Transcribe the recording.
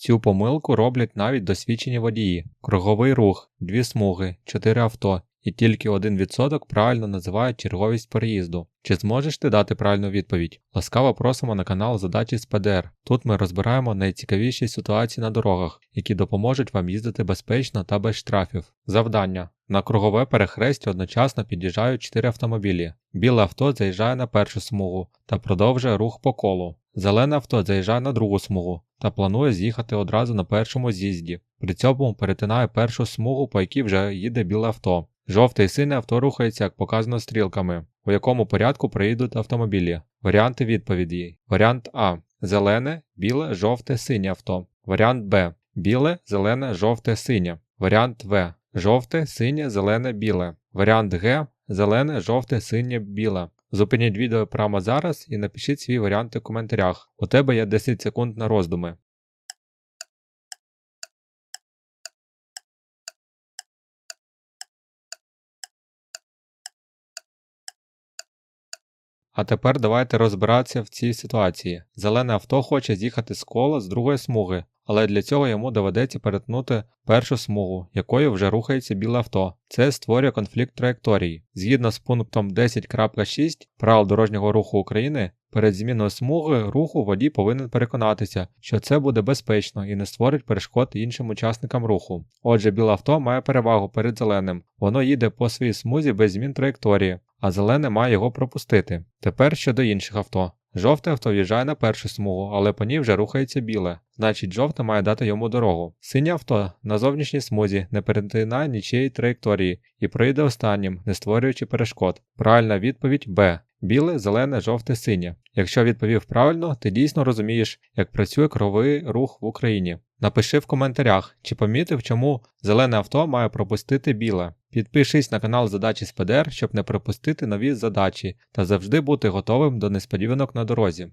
Цю помилку роблять навіть досвідчені водії. Круговий рух, дві смуги, чотири авто, і тільки 1% правильно називають черговість переїзду. Чи зможеш ти дати правильну відповідь? Ласкаво просимо на канал Задачі з ПДР. Тут ми розбираємо найцікавіші ситуації на дорогах, які допоможуть вам їздити безпечно та без штрафів. Завдання. На кругове перехрестя одночасно під'їжджають 4 автомобілі. Біле авто заїжджає на першу смугу та продовжує рух по колу. Зелене авто заїжджає на другу смугу та планує з'їхати одразу на першому з'їзді. При цьому перетинає першу смугу, по якій вже їде біле авто. Жовте і синє авто рухається, як показано стрілками, у якому порядку приїдуть автомобілі. Варіанти відповіді. Варіант А. Зелене, біле, жовте, синє авто. Варіант Б. Біле, зелене, жовте, синє. Варіант В. Жовте, синє, зелене, біле. Варіант Г. Зелене, жовте, синє, біле. Зупиніть відео прямо зараз і напишіть свій варіант у коментарях. У тебе є 10 секунд на роздуми. А тепер давайте розбиратися в цій ситуації. Зелене авто хоче з'їхати з кола з другої смуги, але для цього йому доведеться перетнути першу смугу, якою вже рухається біле авто. Це створює конфлікт траєкторії. Згідно з пунктом 10.6 правил дорожнього руху України, перед зміною смуги руху водій повинен переконатися, що це буде безпечно і не створить перешкод іншим учасникам руху. Отже, біле авто має перевагу перед зеленим, воно їде по своїй смузі без змін траєкторії, а зелене має його пропустити. Тепер щодо інших авто. Жовте авто в'їжджає на першу смугу, але по ній вже рухається біле, значить жовте має дати йому дорогу. Синє авто на зовнішній смузі не перетинає нічиєї траєкторії і проїде останнім, не створюючи перешкод. Правильна відповідь Б. Біле, зелене, жовте, синє. Якщо відповів правильно, ти дійсно розумієш, як працює кровий рух в Україні. Напиши в коментарях, чи помітив, чому зелене авто має пропустити біле. Підпишись на канал Задачі з ПДР, щоб не пропустити нові задачі та завжди бути готовим до несподіванок на дорозі.